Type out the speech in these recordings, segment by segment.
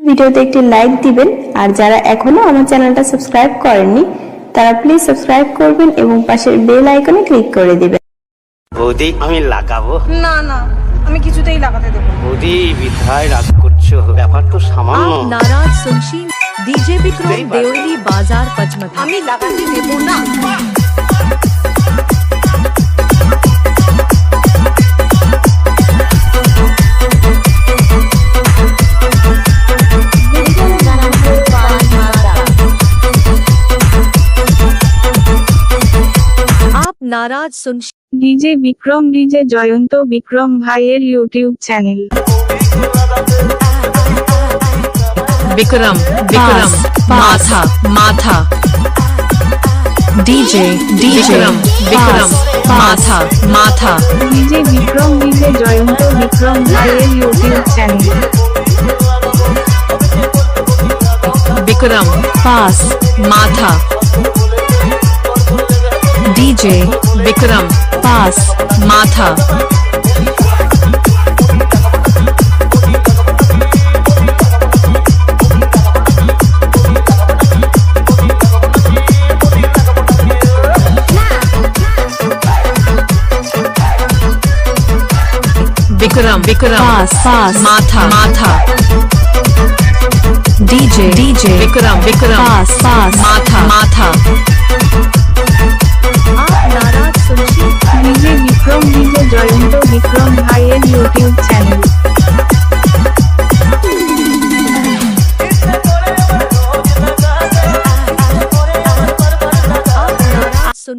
ভিডিওতে একটি লাইক দিবেন। আর যারা এখনও আমার চ্যানেলটা সাবস্ক্রাইব করেননি তারা প্লিজ সাবস্ক্রাইব করবেন এবং পাশের বেল আইকনে ক্লিক করে দিবেন। বৌদি আমি লাগাবো? না না আমি কিছুতেই লাগাতে দেব বৌদি বিধায় রাগ করছ। ব্যাপার তো সামান্য। নারাজ সুনশিন ডিজে বিক্রম দেউলি বাজার পচমত আমি লাগাতে দেব না। নারাজ শুনস ডিজে বিক্রম ডিজে জয়ন্ত বিক্রম ভাইয়ের ইউটিউব চ্যানেল বিক্রম বিক্রম মাথা মাথা ডিজে ডিজে। বিক্রম মাথা মাথা ডিজে বিক্রম ডিজে জয়ন্ত বিক্রম ভাইয়ের ইউটিউব চ্যানেল বিক্রম পাস মাথা डीजे विक्रम पास माथा। Vikram Vikram pass pass. माथा माथा। DJ DJ Vikram Vikram pass pass. माथा माथा।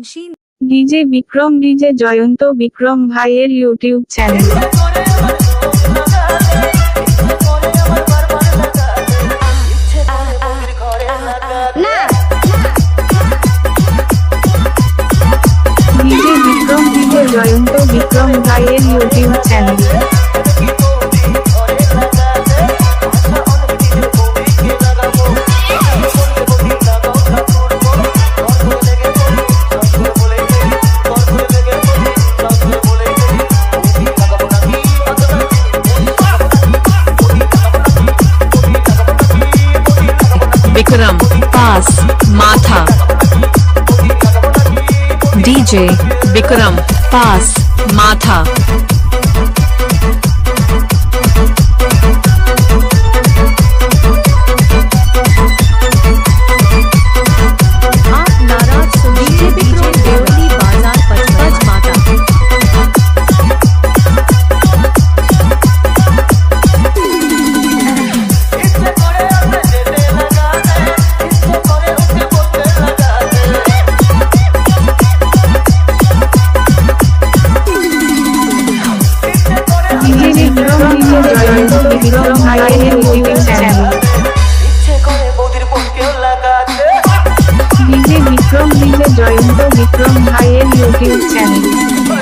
বংশী ডিজে বিক্রম ডিজে জয়ন্ত, বিক্রম ভাইয়ের YouTube channel DJ Bikram DJ Jayanta, Bikram ভাইয়ের ইউটিউব চ্যানেল মাস মাথা ডিজে বিক্রম পাস মাথা বিক্রম ডিজে জয়ন্ত বিক্রম ভাইয়ের ইউটিউব চ্যানেল